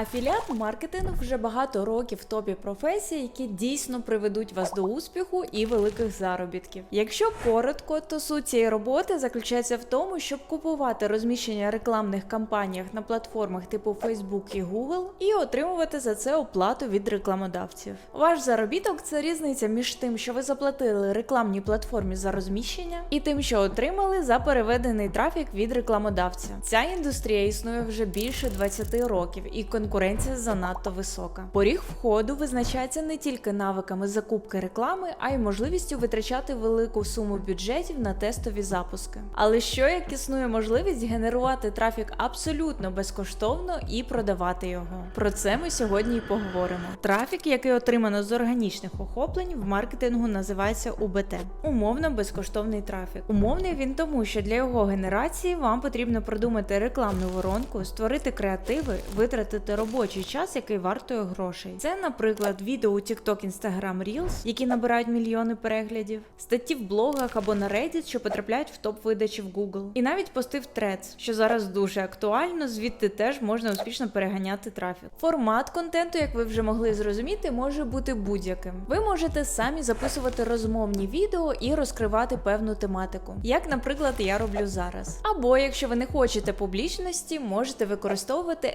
Афіліат маркетинг вже багато років в топі професій, які дійсно приведуть вас до успіху і великих заробітків. Якщо коротко, то суть цієї роботи заключається в тому, щоб купувати розміщення рекламних кампаніях на платформах типу Facebook і Google і отримувати за це оплату від рекламодавців. Ваш заробіток це різниця між тим, що ви заплатили рекламній платформі за розміщення, і тим, що отримали за переведений трафік від рекламодавця. Ця індустрія існує вже більше 20 років, і конкуренція занадто висока. Поріг входу визначається не тільки навиками закупки реклами, а й можливістю витрачати велику суму бюджетів на тестові запуски. Але що як існує можливість генерувати трафік абсолютно безкоштовно і продавати його? Про це ми сьогодні і поговоримо. Трафік, який отримано з органічних охоплень, в маркетингу називається УБТ умовно безкоштовний трафік. Умовний він тому, що для його генерації вам потрібно продумати рекламну воронку, створити креативи, витратити робочий час, який вартує грошей. Це, наприклад, відео у TikTok, Instagram Reels, які набирають мільйони переглядів, статті в блогах або на Reddit, що потрапляють в топ видачі в Google, і навіть пости в Threads, що зараз дуже актуально, звідти теж можна успішно переганяти трафік. Формат контенту, як ви вже могли зрозуміти, може бути будь-яким. Ви можете самі записувати розмовні відео і розкривати певну тематику, як, наприклад, я роблю зараз. Або якщо ви не хочете публічності, можете використовувати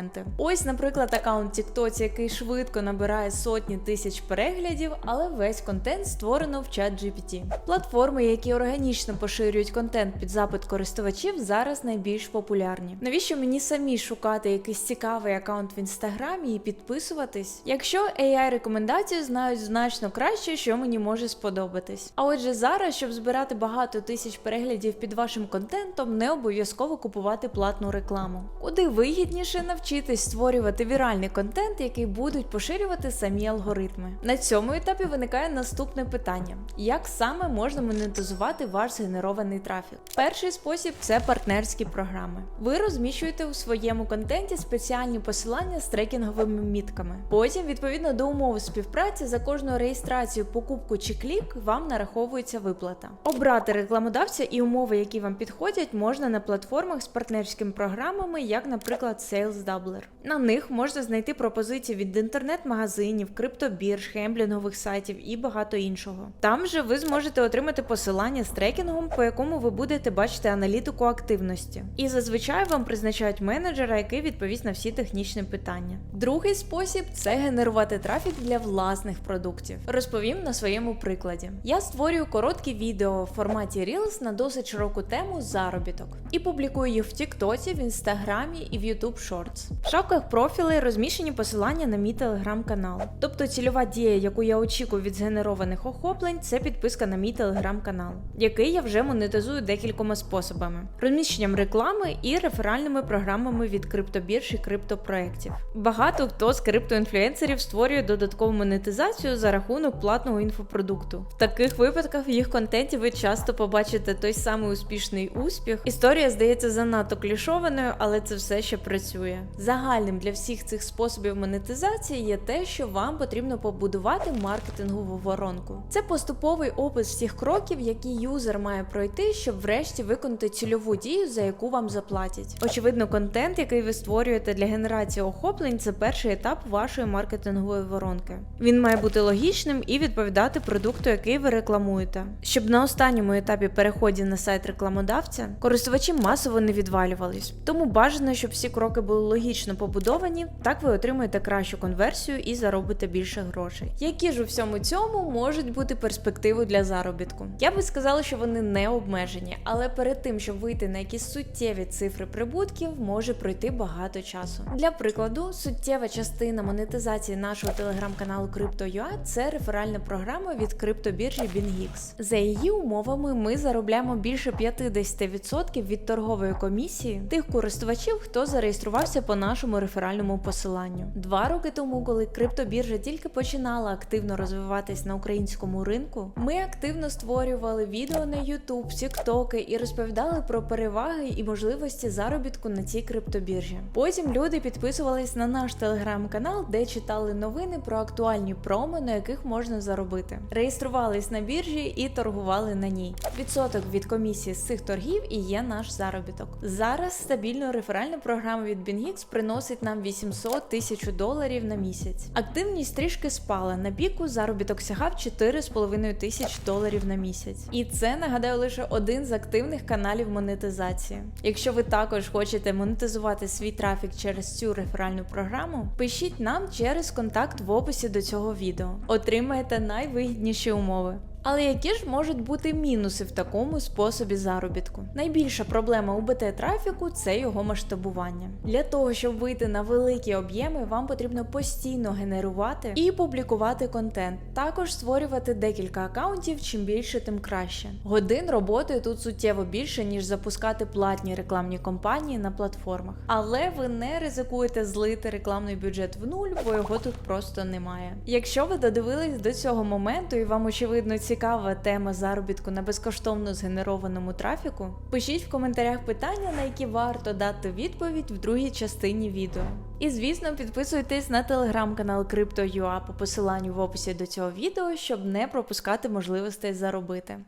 AI-інструменти. Ось, наприклад, аккаунт TikTok, який швидко набирає сотні тисяч переглядів, але весь контент створено в чат GPT. Платформи, які органічно поширюють контент під запит користувачів, зараз найбільш популярні. Навіщо мені самі шукати якийсь цікавий аккаунт в інстаграмі і підписуватись, якщо AI рекомендації знають значно краще, що мені може сподобатись. А отже, зараз, щоб збирати багато тисяч переглядів під вашим контентом, не обов'язково купувати платну рекламу. Куди вигідніше навчитись створювати віральний контент, який будуть поширювати самі алгоритми. На цьому етапі виникає наступне питання: як саме можна монетизувати ваш згенерований трафік? Перший спосіб це партнерські програми. Ви розміщуєте у своєму контенті спеціальні посилання з трекінговими мітками. Потім, відповідно до умов співпраці, за кожну реєстрацію, покупку чи клік вам нараховується виплата. Обрати рекламодавця і умови, які вам підходять, можна на платформах з партнерськими програмами, як, наприклад, Sales Doubler. На них можна знайти пропозиції від інтернет-магазинів, криптобірж, хемблінгових сайтів і багато іншого. Там же ви зможете отримати посилання з трекінгом, по якому ви будете бачити аналітику активності. І зазвичай вам призначають менеджера, який відповість на всі технічні питання. Другий спосіб це генерувати трафік для власних продуктів. Розповім на своєму прикладі. Я створюю короткі відео в форматі Reels на досить широку тему заробіток і публікую їх в TikTok, в Інстаграмі і в YouTube Shorts. В шапках профілей розміщені посилання на мій телеграм-канал. Тобто цільова дія, яку я очікую від згенерованих охоплень, це підписка на мій телеграм-канал, який я вже монетизую декількома способами: розміщенням реклами і реферальними програмами від криптобірж і криптопроєктів. Багато хто з криптоінфлюенсерів створює додаткову монетизацію за рахунок платного інфопродукту. В таких випадках в їх контенті ви часто побачите той самий успішний успіх. Історія здається занадто клішованою, але це все ще працює. Загальним для всіх цих способів монетизації є те, що вам потрібно побудувати маркетингову воронку. Це поступовий опис всіх кроків, які юзер має пройти, щоб врешті виконати цільову дію, за яку вам заплатять. Очевидно, контент, який ви створюєте для генерації охоплень, це перший етап вашої маркетингової воронки. Він має бути логічним і відповідати продукту, який ви рекламуєте. Щоб на останньому етапі переході на сайт рекламодавця користувачі масово не відвалювались. Тому бажано, щоб всі кроки були логічно побудовані, так ви отримаєте кращу конверсію і заробите більше грошей. Які ж у всьому цьому можуть бути перспективи для заробітку? Я би сказала, що вони не обмежені, але перед тим, щоб вийти на якісь суттєві цифри прибутків, може пройти багато часу. Для прикладу, суттєва частина монетизації нашого телеграм-каналу Crypto.ua – це реферальна програма від криптобіржі BingX. За її умовами ми заробляємо більше 50% від торгової комісії тих користувачів, хто зареєструвався по нашому реферальному посиланню. Два роки тому, коли криптобіржа тільки починала активно розвиватись на українському ринку, ми активно створювали відео на YouTube, TikTok і розповідали про переваги і можливості заробітку на цій криптобіржі. Потім люди підписувались на наш телеграм-канал, де читали новини про актуальні промо, на яких можна заробити. Реєструвались на біржі і торгували на ній. Відсоток від комісії з цих торгів і є наш заробіток. Зараз стабільно реферальна програма від BingX приносить нам 800 тисяч доларів на місяць. Активність трішки спала. На піку заробіток сягав 4,5 тисяч доларів на місяць. І це нагадаю лише один з активних каналів монетизації. Якщо ви також хочете монетизувати свій трафік через цю реферальну програму, пишіть нам через контакт в описі до цього відео. Отримаєте найвигідніші умови. Але які ж можуть бути мінуси в такому способі заробітку? Найбільша проблема у БТ трафіку це його масштабування. Для того, щоб вийти на великі об'єми, вам потрібно постійно генерувати і публікувати контент. Також створювати декілька акаунтів, чим більше, тим краще. Годин роботи тут суттєво більше, ніж запускати платні рекламні кампанії на платформах. Але ви не ризикуєте злити рекламний бюджет в нуль, бо його тут просто немає. Якщо ви додивились до цього моменту і вам очевидно цікава тема заробітку на безкоштовно згенерованому трафіку, пишіть в коментарях питання, на які варто дати відповідь в другій частині відео. І звісно, підписуйтесь на телеграм-канал Crypto.ua по посиланню в описі до цього відео, щоб не пропускати можливостей заробити.